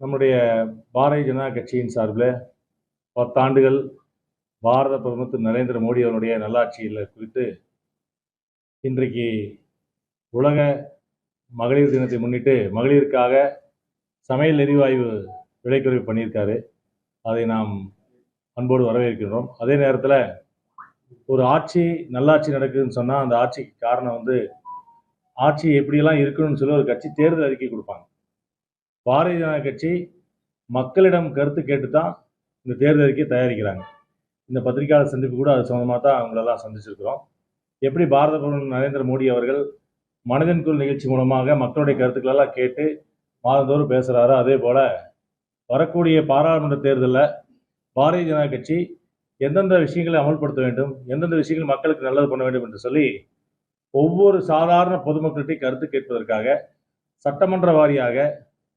நம்முடைய பாரதிய ஜனதா கட்சியின் சார்பில் பத்தாண்டுகள் பாரத பிரதமர் திரு நரேந்திர மோடி அவருடைய நல்லாட்சியில் குறித்து இன்றைக்கு உலக மகளிர் தினத்தை முன்னிட்டு மகளிருக்காக சமையல் எரிவாயு விலை குறைவு பண்ணியிருக்காரு. அதை நாம் அன்போடு வரவேற்கின்றோம். அதே நேரத்தில் ஒரு ஆட்சி நல்லாட்சி நடக்குதுன்னு சொன்னால் அந்த ஆட்சிக்கு காரணம் வந்து ஆட்சி எப்படியெல்லாம் இருக்கணும்னு சொல்லி ஒரு கட்சி தேர்தல் அறிக்கை கொடுப்பாங்க. பாரதிய ஜனதா கட்சி மக்களிடம் கருத்து கேட்டு தான் இந்த தேர்தலுக்கே தயாரிக்கிறாங்க. இந்த பத்திரிகையாளர் சந்திப்பு கூட அது சம்மந்தமாக தான் அவங்களெல்லாம் சந்திச்சிருக்கிறோம். எப்படி பாரத பிரதமர் நரேந்திர மோடி அவர்கள் மனதின் குரல் நிகழ்ச்சி மூலமாக மக்களுடைய கருத்துக்களெல்லாம் கேட்டு மாதந்தோறும் பேசுகிறாரோ அதே போல் வரக்கூடிய பாராளுமன்ற தேர்தலில் பாரதிய ஜனதா கட்சி எந்தெந்த விஷயங்களை அமல்படுத்த வேண்டும் எந்தெந்த விஷயங்கள் மக்களுக்கு நல்லது பண்ண வேண்டும் என்று சொல்லி ஒவ்வொரு சாதாரண பொதுமக்கள்கிட்டையும் கருத்து கேட்பதற்காக சட்டமன்ற வாரியாக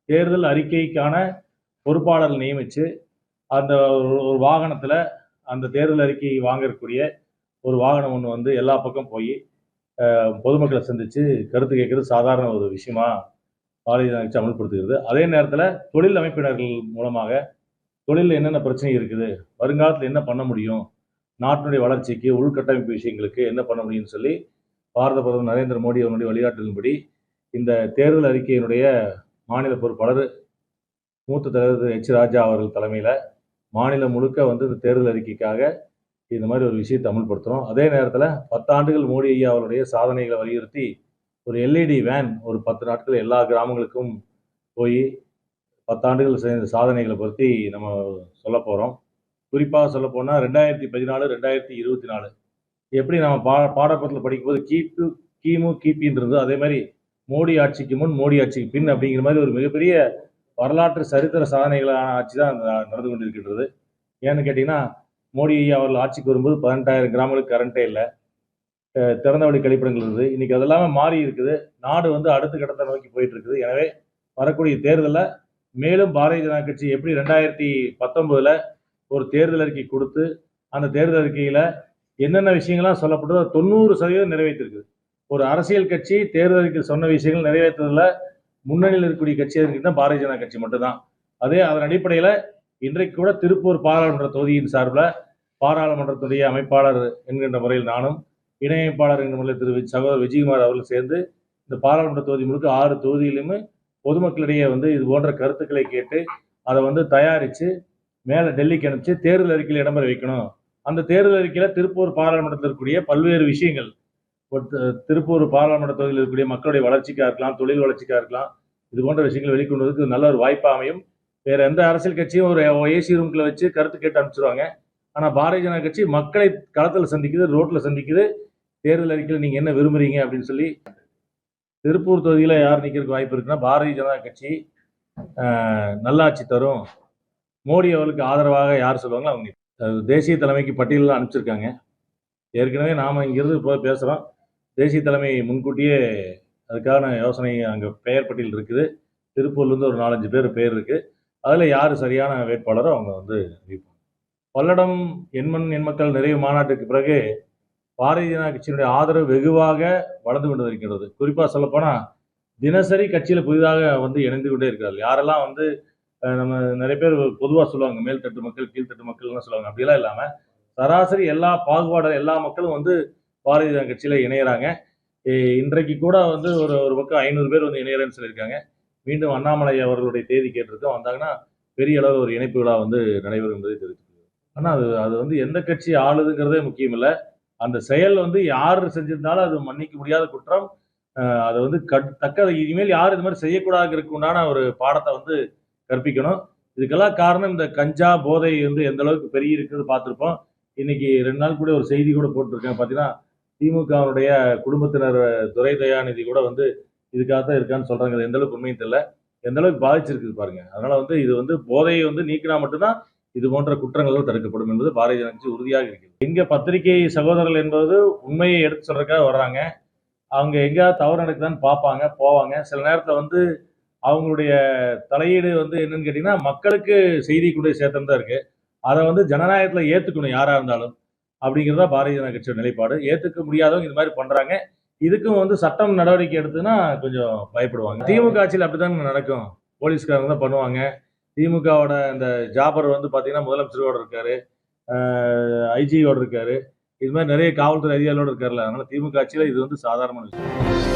தேர்தல் அறிக்கைக்கான பொறுப்பாளர் நியமித்து அந்த ஒரு வாகனத்தில் அந்த தேர்தல் அறிக்கையை வாங்கக்கூடிய ஒரு வாகனம் ஒன்று வந்து எல்லா பக்கம் போய் பொதுமக்களை சந்தித்து கருத்து கேட்குறது சாதாரண ஒரு விஷயமா பாரதிய ஜனதா அமல்படுத்துகிறது. அதே நேரத்தில் தொழில் அமைப்பினர்கள் மூலமாக தொழிலில் என்னென்ன பிரச்சனை இருக்குது வருங்காலத்தில் என்ன பண்ண முடியும் நாட்டினுடைய வளர்ச்சிக்கு உள்கட்டமைப்பு விஷயங்களுக்கு என்ன பண்ண முடியும்னு சொல்லி பாரத பிரதமர் நரேந்திர மோடி அவருடைய வழிகாட்டலின்படி இந்த தேர்தல் அறிக்கையினுடைய மாநில பொறுப்பாளர் மூத்த தலைவர் எச். ராஜா அவர்கள் தலைமையில் மாநிலம் முழுக்க வந்து இந்த தேர்தல் அறிக்கைக்காக இந்த மாதிரி ஒரு விஷயத்தை அமல்படுத்துகிறோம் அதே நேரத்தில் பத்தாண்டுகள் மோடி ஐயா அவருடைய சாதனைகளை வலியுறுத்தி ஒரு எல்இடி வேன் ஒரு பத்து நாட்கள் எல்லா கிராமங்களுக்கும் போய் பத்தாண்டுகள் செய்த சாதனைகளை பற்றி நம்ம சொல்ல போகிறோம் குறிப்பாக சொல்ல போனால் ரெண்டாயிரத்தி பதினாலு ரெண்டாயிரத்தி இருபத்தி நாலு. எப்படி நம்ம பா பாடப்பத்தில் படிக்கும்போது கிபு கிமு கிபின்றது அதே மாதிரி மோடி ஆட்சிக்கு முன் மோடி ஆட்சிக்கு பின் அப்படிங்கிற மாதிரி ஒரு மிகப்பெரிய வரலாற்று சரித்திர சாதனைகளான ஆட்சி தான் நடந்து கொண்டிருக்கின்றது. ஏன்னு கேட்டிங்கன்னா மோடி அவர்கள் ஆட்சிக்கு வரும்போது பதினெட்டாயிரம் கிராமங்களுக்கு கரண்ட்டே இல்லை. அஹ் திறந்த வழி கழிப்பிடங்கள் இருக்குது இன்றைக்கி அதெல்லாமே மாறி இருக்குது. நாடு வந்து அடுத்த கட்டத்தை நோக்கி போயிட்டு இருக்குது. எனவே வரக்கூடிய தேர்தலில் மேலும் பாரதிய ஜனதா கட்சி எப்படி ரெண்டாயிரத்தி பத்தொம்போதில் ஒரு தேர்தல் அறிக்கை கொடுத்து அந்த தேர்தல் அறிக்கையில் என்னென்ன விஷயங்கள்லாம் சொல்லப்பட்டதோ தொண்ணூறு சதவீதம் நிறைவேற்றிருக்குது ஒரு அரசியல் கட்சி தேர்தல் சொன்ன விஷயங்கள் நிறைவேற்றதில் முன்னணியில் இருக்கக்கூடிய கட்சி இருக்குன்னா பாரதிய ஜனதா கட்சி மட்டும்தான். அதே அதன் அடிப்படையில் இன்றைக்கு கூட திருப்பூர் பாராளுமன்ற தொகுதியின் சார்பில் பாராளுமன்றத்துடைய அமைப்பாளர் என்கின்ற முறையில் நானும் இணையமைப்பாளர் என்கிற முறையில் திரு சகோதரர் விஜயகுமார் அவர்கள் சேர்ந்து இந்த பாராளுமன்ற தொகுதி முழுக்க ஆறு தொகுதியிலுமே பொதுமக்களிடையே வந்து இது போன்ற கருத்துக்களை கேட்டு அதை வந்து தயாரித்து மேலே டெல்லிக்கு அனுப்பிச்சு தேர்தல் அறிக்கையில் இடம்பெற வைக்கணும். அந்த தேர்தல் அறிக்கையில் திருப்பூர் பாராளுமன்றத்தில் இருக்கக்கூடிய பல்வேறு விஷயங்கள் திருப்பூர் பாராளுமன்ற தொகுதியில் இருக்கக்கூடிய மக்களுடைய வளர்ச்சிக்காக இருக்கலாம் தொழில் வளர்ச்சிக்காக இருக்கலாம் இது போன்ற விஷயங்களை வெளிக்கொண்டுவதற்கு நல்ல ஒரு வாய்ப்பாக அமையும். வேற எந்த அரசியல் கட்சியும் ஒரு ஏசி ரூம்குள்ள வச்சு கருத்து கேட்டு அனுப்பிச்சிருவாங்க. ஆனால் பாரதிய ஜனதா கட்சி மக்களை களத்தில் சந்திக்குது ரோட்டில் சந்திக்குது. தேர்தல் அறிக்கையில் நீங்கள் என்ன விரும்புறீங்க அப்படின்னு சொல்லி திருப்பூர் தொகுதியில் யார் நிற்கிறதுக்கு வாய்ப்பு இருக்குன்னா பாரதிய ஜனதா கட்சி நல்லாட்சி தரும். மோடி அவர்களுக்கு ஆதரவாக யார் சொல்லுவாங்களோ அவங்க தேசிய தலைமைக்கு பட்டியலில் அனுப்பிச்சிருக்காங்க. ஏற்கனவே நாம் இங்கிருந்து இப்போ பேசுகிறோம் தேசிய தலைமை முன்கூட்டியே அதுக்கான யோசனை அங்கே பெயர் பட்டியல் இருக்குது. திருப்பூர்லேருந்து ஒரு நாலஞ்சு பேர் பேர் இருக்குது அதில் யார் சரியான வேட்பாளரோ அவங்க வந்து அறிவிப்பாங்க பல்லடம் எண்மண் எண்மக்கள் நிறைவு மாநாட்டுக்கு பிறகு பாரதிய ஜனதா கட்சியினுடைய ஆதரவு வெகுவாக வளர்ந்து கொண்டு வருகின்றது. குறிப்பாக சொல்லப்போனால் தினசரி கட்சியில் புதிதாக வந்து இணைந்து கொண்டே இருக்கிறார்கள். யாரெல்லாம் வந்து நம்ம நிறைய பேர் பொதுவாக சொல்லுவாங்க மேல்தட்டு மக்கள் கீழ்த்தட்டு மக்கள்லாம் சொல்லுவாங்க. அப்படிலாம் இல்லாமல் சராசரி எல்லா பாகுபாடு எல்லா மக்களும் வந்து பாரதிய ஜனதா கட்சியில் இணையறாங்க. இன்றைக்கு கூட வந்து ஒரு ஒரு பக்கம் ஐநூறு பேர் வந்து இணையறேன்னு சொல்லியிருக்காங்க. மீண்டும் அண்ணாமலை அவர்களுடைய தேதி கேட்டிருக்கோம். வந்தாங்கன்னா பெரிய அளவு ஒரு இணைப்பு விழா வந்து நடைபெறும் என்பதை தெரிவித்துள்ளது ஆனால் அது அது வந்து எந்த கட்சி ஆளுதுங்கிறதே முக்கியம் இல்லை. அந்த செயல் வந்து யார் செஞ்சிருந்தாலும் அது மன்னிக்க முடியாத குற்றம். அதை வந்து கட் தக்க இனிமேல் யார் இது மாதிரி செய்யக்கூடாதுங்கிறதுக்கு உண்டான ஒரு பாடத்தை வந்து கற்பிக்கணும். இதுக்கெல்லாம் காரணம் இந்த கஞ்சா போதை வந்து எந்த அளவுக்கு பெரிய இருக்குது பார்த்துருப்போம். இன்னைக்கு ரெண்டு நாள் கூட ஒரு செய்தி கூட போட்டிருக்கேன். பார்த்தீங்கன்னா திமுகவுடைய குடும்பத்தினர் துரை தயாநிதி கூட வந்து இதுக்காக தான் இருக்கான்னு சொல்கிறாங்க அது எந்த அளவுக்கு உண்மையும் தெரியல. எந்த அளவுக்கு பாதிச்சிருக்குது பாருங்க. அதனால வந்து இது வந்து போதையை வந்து நீக்கினா மட்டும்தான் இது போன்ற குற்றங்கள் தடுக்கப்படும் என்பது பாரதிய ஜனதா உறுதியாக இருக்குது எங்க பத்திரிகை சகோதரர்கள் என்பது உண்மையை எடுத்து சொல்றதுக்காக வர்றாங்க. அவங்க எங்கேயாவது தவறு நடக்குதான்னு பார்ப்பாங்க போவாங்க. சில நேரத்தில் வந்து அவங்களுடைய தலையீடு வந்து என்னன்னு கேட்டிங்கன்னா மக்களுக்கு செய்தி கொண்டு சேர்த்தம் தான் இருக்குது அதை வந்து ஜனநாயகத்தில் ஏற்றுக்கணும் யாராக இருந்தாலும். அப்படிங்கிறதா பாரதிய ஜனதா கட்சியோட நிலைப்பாடு. ஏற்றுக்க முடியாதவங்க இது மாதிரி பண்ணுறாங்க இதுக்கும் வந்து சட்டம் நடவடிக்கை எடுத்துன்னா கொஞ்சம் பயப்படுவாங்க. திமுக ஆட்சியில் அப்படிதான் நடக்கும். போலீஸ்காரங்க தான் பண்ணுவாங்க. திமுகவோட இந்த ஜாபர் வந்து பார்த்தீங்கன்னா முதலமைச்சரோட இருக்காரு. ஐஜியோட இருக்காரு. இது மாதிரி நிறைய காவல்துறை அதிகாரிகளோட இருக்காருல்ல. அதனால திமுக ஆட்சியில் இது வந்து சாதாரணமான விஷயம்.